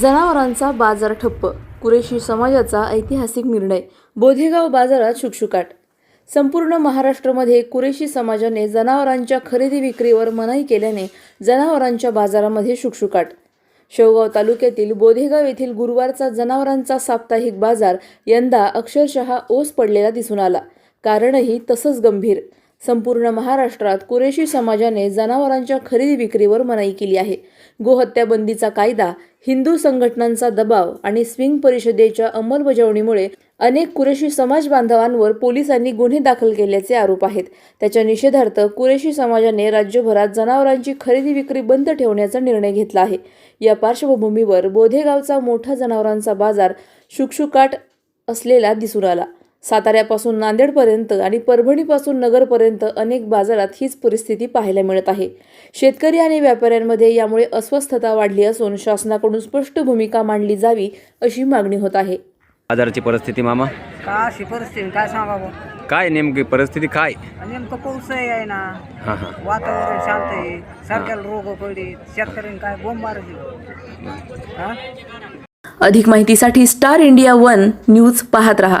जनावरांचा बाजार ठप्प. कुरेशी समाजाचा ऐतिहासिक निर्णय. बोधेगाव बाजारात शुकशुकाट. संपूर्ण महाराष्ट्रामध्ये कुरेशी समाजाने जनावरांच्या खरेदी विक्रीवर मनाई केल्याने जनावरांच्या बाजारामध्ये शुकशुकाट. शेवगाव तालुक्यातील बोधेगाव येथील गुरुवारचा जनावरांचा साप्ताहिक बाजार यंदा अक्षरशः ओस पडलेला दिसून आला. कारणही तसंच गंभीर. संपूर्ण महाराष्ट्रात कुरेशी समाजाने जनावरांच्या खरेदी विक्रीवर मनाई केली आहे. गोहत्याबंदीचा कायदा हिंदू संघटनांचा दबाव आणि स्विंग परिषदेच्या अंमलबजावणीमुळे अनेक कुरेशी समाज बांधवांवर पोलिसांनी गुन्हे दाखल केल्याचे आरोप आहेत. त्याच्या निषेधार्थ कुरेशी समाजाने राज्यभरात जनावरांची खरेदी विक्री बंद ठेवण्याचा निर्णय घेतला आहे. या पार्श्वभूमीवर बोधेगावचा मोठा जनावरांचा बाजार शुकशुकाट असलेला दिसून आला. साताऱ्यापासून नांदेडपर्यंत आणि परभणीपासून नगरपर्यंत अनेक बाजारात हीच परिस्थिती पाहायला मिळत आहे. शेतकरी आणि व्यापाऱ्यांमध्ये यामुळे अस्वस्थता वाढली असून शासनाकडून स्पष्ट भूमिका मांडली जावी अशी मागणी होत आहे. बाजाराची परिस्थिती मामा? का अशी परिस्थिती? काय सांगावं काय नेमकी परिस्थिती काय? नेमकं पाऊस आहे ना. हां हां. वातावरण शांत आहे. सारख्याला रोग पडले. शेतकऱ्यांनी काय बोंब मारली. हा? अधिक माहितीसाठी स्टार इंडिया वन न्यूज पाहत रहा.